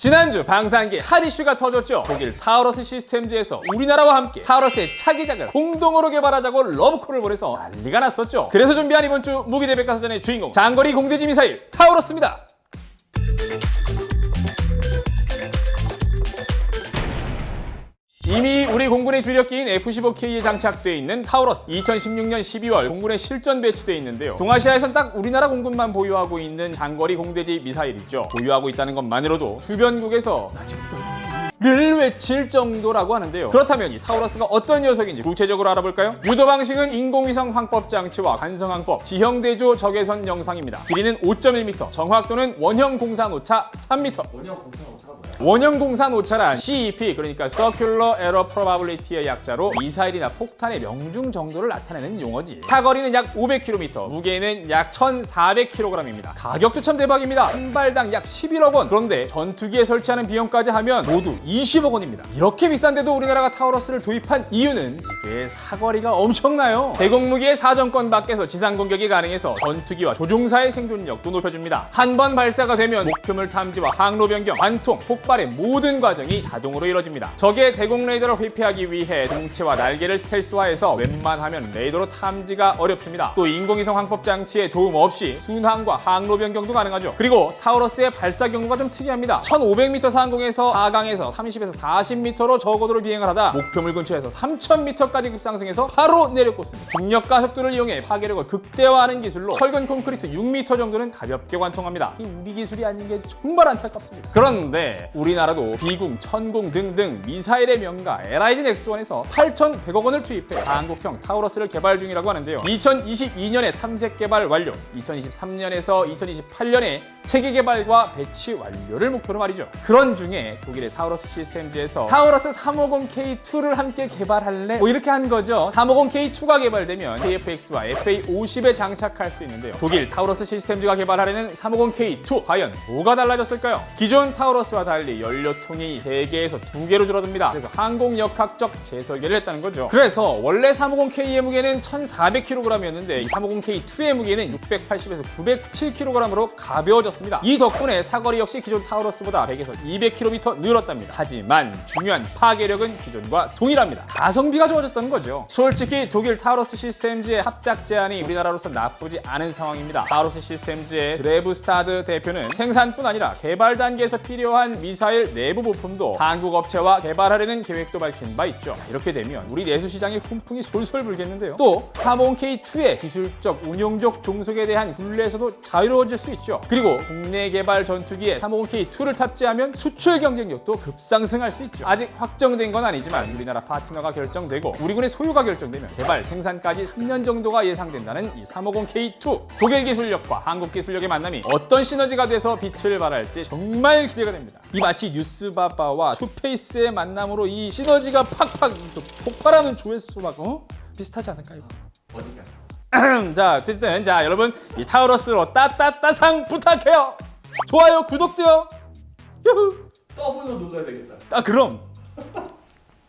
지난주 방산기 핫 이슈가 터졌죠. 독일 타우러스 시스템즈에서 우리나라와 함께 타우러스의 차기작을 공동으로 개발하자고 러브콜을 보내서 난리가 났었죠. 그래서 준비한 이번 주 무기대 백과사전의 주인공 장거리 공대지 미사일 타우러스입니다. 공군의 주력기인 F-15K에 장착돼 있는 타우러스. 2016년 12월 공군에 실전 배치돼 있는데요. 동아시아에선 딱 우리나라 공군만 보유하고 있는 장거리 공대지 미사일이죠. 보유하고 있다는 것만으로도 주변국에서 나 지금 를 외칠 정도라고 하는데요. 그렇다면 이 타우러스가 어떤 녀석인지 구체적으로 알아볼까요? 유도 방식은 인공위성 황법 장치와 관성 항법, 지형 대조 적외선 영상입니다. 길이는 5.1m, 정확도는 원형 공산 오차 3m. 원형 공산 오차란 CEP 그러니까 Circular Error Probability의 약자로 미사일이나 폭탄의 명중 정도를 나타내는 용어지. 사거리는 약 500km, 무게는 약 1,400kg입니다. 가격도 참 대박입니다. 한 발당 약 11억 원. 그런데 전투기에 설치하는 비용까지 하면 모두 20억 원입니다. 이렇게 비싼데도 우리나라가 타우러스를 도입한 이유는 이게 사거리가 엄청나요. 대공무기의 사정권 밖에서 지상 공격이 가능해서 전투기와 조종사의 생존력도 높여줍니다. 한 번 발사가 되면 목표물 탐지와 항로 변경, 관통, 폭발의 모든 과정이 자동으로 이뤄집니다. 적의 대공 레이더를 회피하기 위해 동체와 날개를 스텔스화해서 웬만하면 레이더로 탐지가 어렵습니다. 또 인공위성 항법 장치의 도움 없이 순항과 항로 변경도 가능하죠. 그리고 타우러스의 발사 경로가 좀 특이합니다. 1500m 상공에서 4강에서 30에서 40m로 저고도를 비행을 하다 목표물 근처에서 3000m까지 급상승해서 바로 내려꽂습니다. 중력 가속도를 이용해 파괴력을 극대화하는 기술로 철근 콘크리트 6m 정도는 가볍게 관통합니다. 이 우리 기술이 아닌 게 정말 안타깝습니다. 그런데 우리나라도 비궁, 천궁 등등 미사일의 명가 LIG X1에서 8,100억 원을 투입해 한국형 타우러스를 개발 중이라고 하는데요. 2022년에 탐색 개발 완료, 2023년에서 2028년에 체계 개발과 배치 완료를 목표로 말이죠. 그런 중에 독일의 타우러스 시스템즈에서 타우러스 350K2를 함께 개발할래? 뭐 이렇게 한 거죠. 350K2가 개발되면 KFX와 FA50에 장착할 수 있는데요. 독일 타우러스 시스템즈가 개발하려는 350K2 과연 뭐가 달라졌을까요? 기존 타우러스와 달리 연료통이 3개에서 2개로 줄어듭니다. 그래서 항공역학적 재설계를 했다는 거죠. 그래서 원래 350K의 무게는 1,400kg이었는데 이 350K2의 무게는 680에서 907kg으로 가벼워졌습니다. 이 덕분에 사거리 역시 기존 타우러스보다 100에서 200km 늘었답니다. 하지만 중요한 파괴력은 기존과 동일합니다. 가성비가 좋아졌다는 거죠. 솔직히 독일 타우러스 시스템즈의 합작 제안이 우리나라로서 나쁘지 않은 상황입니다. 타우러스 시스템즈의 드레브스타드 대표는 생산뿐 아니라 개발 단계에서 필요한 미사일 내부 부품도 한국 업체와 개발하려는 계획도 밝힌 바 있죠. 자, 이렇게 되면 우리 내수 시장의 훈풍이 솔솔 불겠는데요. 또 30K2의 기술적 운용적 종속에 대한 굴레에서도 자유로워질 수 있죠. 그리고 국내 개발 전투기에 350K2를 탑재하면 수출 경쟁력도 급상 승할 수 있죠. 아직 확정된 건 아니지만 우리나라 파트너가 결정되고 우리 군의 소유가 결정되면 개발 생산까지 3년 정도가 예상된다는 이 350K2 독일 기술력과 한국 기술력의 만남이 어떤 시너지가 돼서 빛을 발할지 정말 기대가 됩니다. 이 마치 뉴스바바와 투페이스의 만남으로 이 시너지가 팍팍 폭발하는 조회수 막 어? 비슷하지 않을까요? 자, 어쨌든 자 여러분 이 타우러스로 따따따상 부탁해요. 좋아요, 구독도요. 유후. 더블로 눌러야 되겠다. 아 그럼